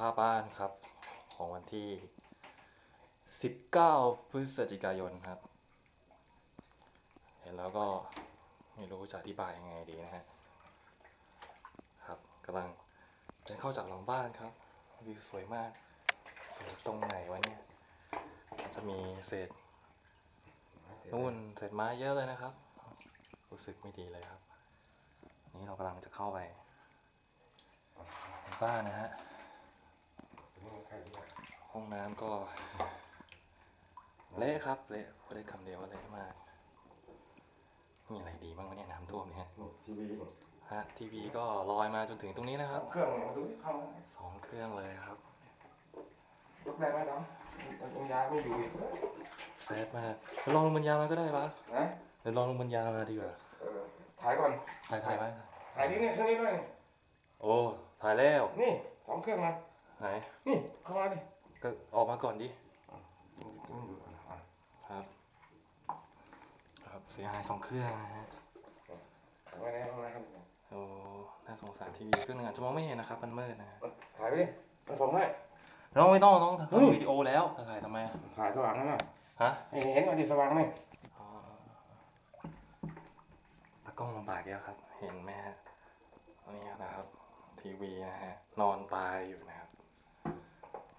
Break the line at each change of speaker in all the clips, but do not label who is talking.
ภาพบ้านครับ ของวันที่ 19 พฤศจิกายนครับ เห็นแล้วก็ไม่รู้จะอธิบายยังไงดีนะฮะ ครับกำลังเดินเข้าจากหลังบ้านครับ วิวสวยมาก สวยตรงไหนวะเนี่ย จะมีเศษนู่นเศษไม้เยอะเลยนะครับ รู้สึกไม่ดีเลยครับ นี่เรากำลังจะเข้าไปในบ้านนะฮะ ห้องน้ำก็ เละครับเละเละคำเดียวว่าเละมาก มีอะไรดีบ้างวะเนี่ยน้ำท่วมเนี่ย
ทีวี
ฮะทีวีก็ลอยมาจนถึงตรงนี้นะครับ
เครื่องเนี่ยมาดูดิเข้ามา
สองเครื่องเลยครับ
ยกได้ไหมดอมยังยาไม่อยู่อีก
แซดมากเดี๋ยวลองลงบรรยามาก็ได้ปะ
นะ
เดี๋ยวลองลงบรรยามาดีกว่า
เออถ่ายก่อน
ถ่ายถ่ายไว้
ถ่ายนี่เนี่ยเครื่องนี้ด้วย
โอ้ถ่ายแล้ว
นี่สองเครื่องนะ
ไหน
นี่เข้ามาดิ
ก็ออกมาก่อนดิ
นี่ดูก่อนอะ
ครับ ครับเสียหายสองเครื่องนะฮะ
ถ่ายไว้ในห้องน้ำ
โอ้น่าสงสารทีวีเครื่องหนึงอาจจะมองไม่เห็นนะครับ มันมืดนะฮะ
ถ่ายไปดิมาส่งให้
น้องไม่ต้องน้อง
เฮ้ย
ทำวิดีโอแล้วถ่ายทำไมอะ
ถ่ายสว่างนั่นน่ะ
ฮะ
ให้เห็นว่าดิสว่างไหม
อ๋อตากล้องลำบากแล้วครับ เห็นไหมฮะนี่นะครับ ทีวีนะฮะ นอนตายอยู่นะ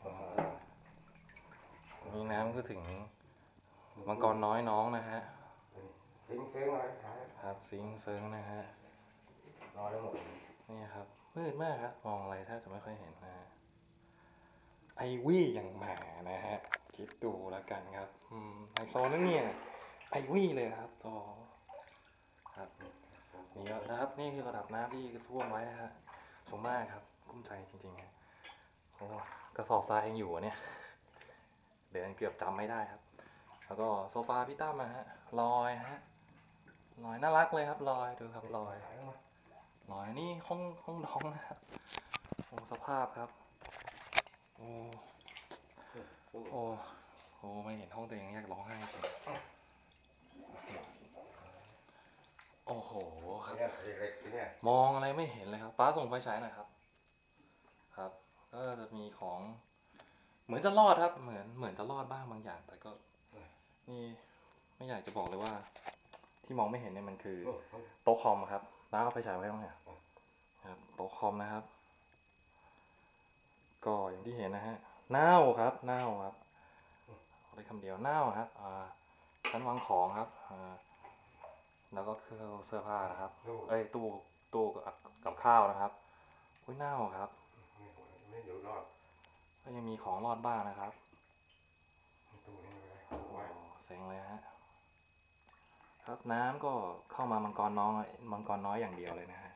ครับอ๋อนี่น้ำก็ถึงมังกรน้อยน้องนะฮะ
ซิงเซิงอะไรถ่าย
ครับซิงเซิงนะฮะ
นอนแล้วหมด
นี่ครับมืดมากครับมองอะไรแทบจะไม่ค่อยเห็นนะฮะไอวี่อย่างหมานะฮะคิดดูแล้วกันครับอืมไอโซนนั่นเนี่ยไอวี่เลยครับต่อครับนี่ก็นะครับนี่คือระดับน้ำที่ท่วมไว้นะฮะสูงมากครับกุ้มใจจริงๆฮะ โอ้กระสอบทรายยังอยู่อะเนี่ย เดินเกือบจำไม่ได้ครับ แล้วก็โซฟาพี่ตั้มนะฮะลอยฮะลอยน่ารักเลยครับลอยดูครับลอย
ถ่ายมา
ลอยนี่ห้องห้องน้องนะครับโอ้สภาพครับโอ้โอ้โอ้ไม่เห็นห้องตัวเองอยากร้องไห้จริงโอ้โหครับ
เนี่ยเล็กๆเนี่ย
มองอะไรไม่เห็นเลยครับป้าส่งไฟฉายหน่อยครับครับ ก็จะมีของ เหมือนจะรอดครับ เหมือนเหมือนจะรอดบ้างบางอย่าง แต่ก็นี่ไม่อยากจะบอกเลยว่า ที่มองไม่เห็นเนี่ยมันคือ
โอ้โห
โต๊ะคอมครับน้าเอาไฟฉายไว้ตรงไหนครับโต๊ะคอมนะครับ ก็อย่างที่เห็นนะฮะเน่าครับเน่าครับเอาไปคำเดียวเน่าครับอ่าชั้นวางของครับอ่าแล้วก็เครื่องเสื้อผ้านะครับ
ดู
เอ้ยตู้ตู้กับกับข้าวนะครับอุ้ยเน่าครับ
ไม่อยู่รอด
ก็ยังมีของรอดบ้างนะครับ
ตู้นี้ไม่เป็นไร
โอ้
ไว้
เซ็งเลยฮะครับน้ำก็เข้ามามังกรน้องมังกรน้อยอย่างเดียวเลยนะฮะ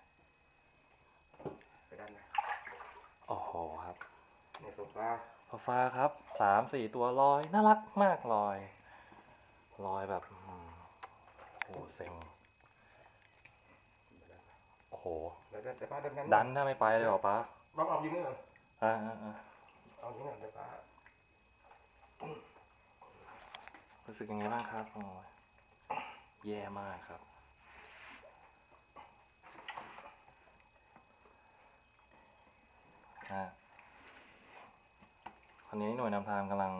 ไปด้านใน
โอ้โหครับ
ในโซฟา
โซฟาครับสามสี่ตัวลอยน่ารักมากลอยลอยแบบอืมโอ้โหเซ็งโอ้โห
เดี๋ยวแต่ป้าเดินกัน
ดันถ้าไม่ไปเลยเหรอป้า
บ้องเอายิ้มก่อน
อ่าอ่าอ่า
เอายิ้มก่อนเดี๋ยวป้า
รู้สึกยังไงบ้างครับโอ้ยแย่มากครับ อ่าคราวนี้หน่วยนำทางกำลัง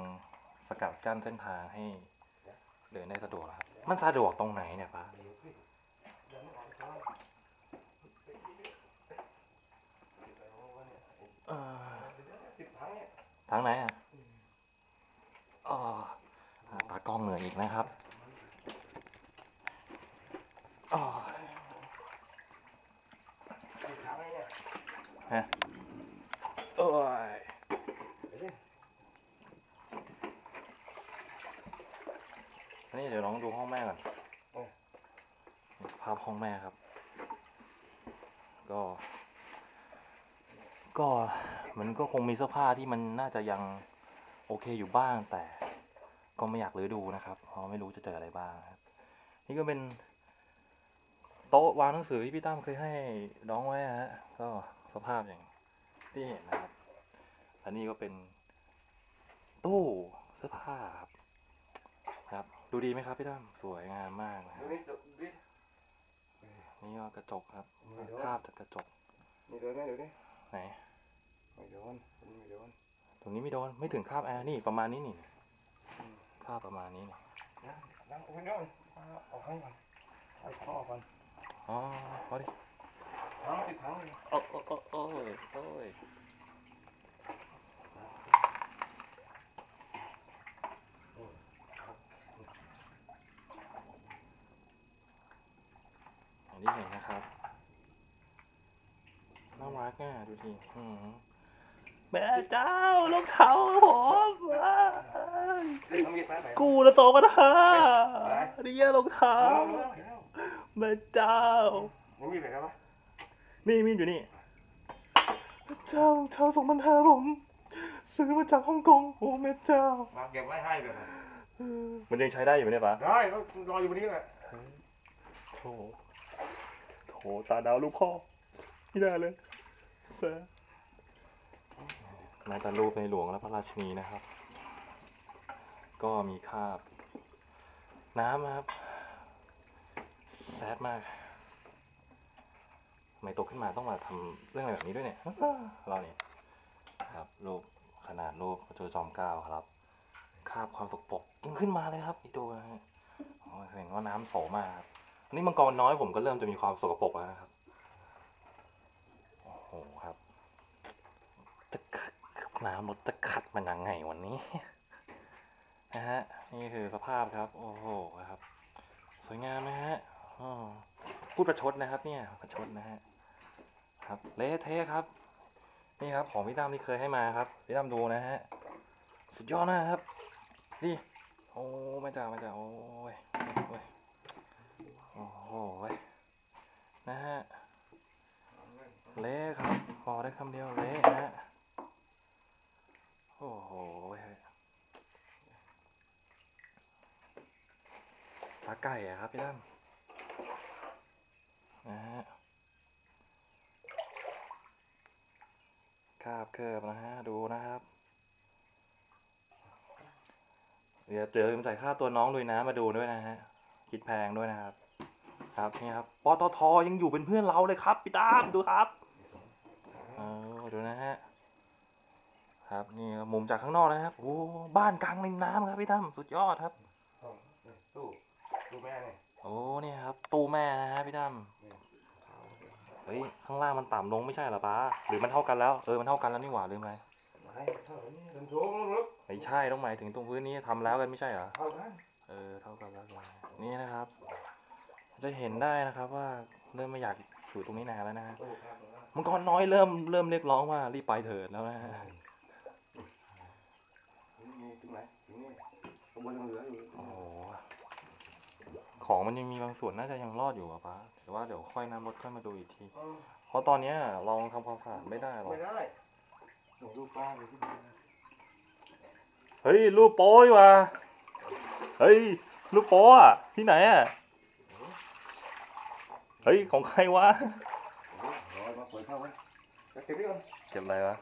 สกัดกั้นเส้นทางให้เดินได้สะดวกแล้วครับ มันสะดวกตรงไหนเนี่ยป้า
เดี๋ยวขึ้นเดินไม่ไหวซ้อน
เออ
ติดถังเนี่ย
ทางไหนอะอ๋ออ่าตากล้องเหนื่อยอีกนะครับอ๋อ
ติดถังเนี่ย
ฮะโอ้ย
เดี๋ยวดิ
นี่เดี๋ยวน้องดูห้องแม่ก่อนภาพห้องแม่ครับ ก็ ก็ มันก็คงมีเสื้อผ้าที่มันน่าจะยังโอเคอยู่บ้าง แต่ก็ไม่อยากรื้อดูนะครับเพราะไม่รู้จะเจออะไรบ้างครับ นี่ก็เป็นโต๊ะวางหนังสือที่พี่ตั้มเคยให้น้องไว้อะฮะก็สภาพอย่างที่เห็นนะครับอันนี้ก็เป็นตู้เสื้อผ้าครับครับ ดูดีไหมครับพี่ตั้มสวยงามมากนะค
ดู
รับ
นี่ดูดิ
นี่ก็กระจกครับ
นี่ดู
คาบจากกระจก
นี่ดูไหมดูดิ
ไหน
ไม่โดนไม่โดน
ตรงนี้ไม่โดนไม่ถึงคาบแอร์นี่ประมาณนี้นี่คาบประมาณนี้นี่
นั่งนั่งไม่โดนเอาให้ก่อนเอาข้อก่อน
อ๋อเอาดิ
ทั้งติดทั้งเลย
โอ้โอ้โอ้โอ้ยโอ้ยอย่างที่เห็นนะครับน่ารักอะดูทีอืม แม่เจ้าลูกเท้าผมอ้าย
เด็กทำมีดไปไหน
กูละโตมาท่า
อะไร
เนี่ยรองเท้า
เอาแล้วเห็นแล้ว
แม่เจ้า
ยังมีดไปแล้วปะ
มีมีดอยู่นี่แม่เจ้ารองเท้าสองพันห้าผม ซื้อมาจากฮ่องกงโอ้แม่เจ้า
มาเก็บไว้ให้เลยนะ
เออมันยังใช้ได้อยู่ไหมเนี่ยปะ
ได้แล้วรออยู่บนนี้แหละ
โถโถตาดาวลูกพ่อไม่ได้เลยแซ่ มาแต่รูปในหลวงและพระราชนีนะครับ ก็มีคาบ น้ำนะครับแซดมากทำไมโตขึ้นมาต้องมาทำเรื่องอะไรแบบนี้ด้วยเนี่ยเราเนี่ยครับรูปขนาดรูปพระโจจอมเกล้าครับ คาบความสกปรกยิ่งขึ้นมาเลยครับอีตัวเห็นว่าน้ำโสมากครับอันนี้มังกรน้อยผมก็เริ่มจะมีความสกปรกแล้วนะครับ โอ้โหครับ จะขัด น้ำรถจะขัดมันยังไงวันนี้นะฮะนี่คือสภาพครับ โอ้โหครับ สวยงามไหมฮะพูดประชดนะครับ เนี่ยประชดนะฮะครับเละเทะครับ นี่ครับของพี่ตั้มที่เคยให้มาครับพี่ตั้มดูนะฮะสุดยอดมากครับนี่โอ้ไม่จ้าไม่จ้าโอ้ยโอ้ยโอ้โหนะฮะเละครับบอได้คำเดียวเละนะฮะ โอ้โหเว้ยปลา ไก่อะครับพี่ตั้มนะฮะคาบเคิบนะฮะดูนะครับ เดี๋ยวเจอลืมใส่ค่าตัวน้องลุยน้ำมาดูด้วยนะฮะคิดแพงด้วยนะครับ ครับนี่ครับปตทยังอยู่เป็นเพื่อนเราเลยครับพี่ตามดูครับเออดูนะฮะครับนี่มุมจากข้างนอกนะครับโอ้บ้านกลางริมน้ำครับพี่ตั้มสุดยอดครับ
ตู้ ตู้แม่เนี่ย
โอ้เนี่ยครับ ตู้แม่นะฮะพี่ตั้มเฮ้ยข้างล่างมันต่ำลงไม่ใช่เหรอป้าหรือมันเท่ากันแล้วเออมันเท่ากันแล้วนี่หว่าลืมไป
ไม่เท่านี้ถึงสูงลึก
ไม่ใช่ต้องหมายถึงตรงพื้นนี้ทำแล้วกันไม่ใช่เหรอ
เท่านั้น
เออเท่ากันแล้วกันนี่นะครับ จะเห็นได้นะครับว่าเริ่มไม่อยากอยู่ตรงนี้นานแล้วนะฮะ
ตู้ครับ
มังกรน้อยเริ่มเริ่มเรียกร้องว่ารีบไปเถิดแล้วนะฮะ
มีถึงไหนถึงนี่ขบวนยังเหลืออยู่
โอ้โห ของมันยังมีบางส่วนน่าจะยังรอดอยู่อะป้าแต่ว่าเดี๋ยวค่อยน้ำรถค่อยมาดูอีกทีเพราะตอนเนี้ยลองทำความสะอาดไม่ได้หรอก
ไม่ได้หนูดูป้าเลยที่บ้าน
เฮ้ยรูปโป้ดีว่ะเฮ้ยรูปโป้อะที่ไหนอะเฮ้ยของใครวะ
รอยมาเปิดเข้าไว้เก็บไว้ก่อน
เก็บอะไรวะ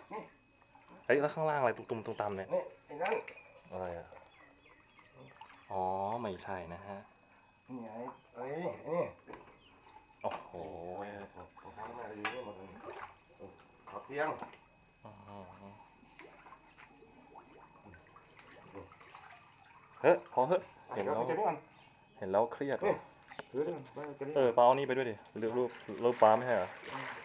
เฮ้ยแล้วข้างล่างอะไรตุ้มๆตุ้มๆเนี่ย
นี่ไอ้นั่น
อะไรอะอ๋อไม่ใช่นะฮะ
นี่ไงเอ้ยนี่
โอ้โห
ของทางแม่อยู่นี่หมดเลยขอเตียง
เฮ้ยพอเฮ้ย
เห็นแล้วเก็บไว้ก่อน
เห็นแล้วเครียด
นี่
ว่ะ
ถือด้วยกันไปเก็บไว้
เออปาเอานี่ไปด้วยดิรูปรูปรูปปลาไม่ใช่เหรอ
เ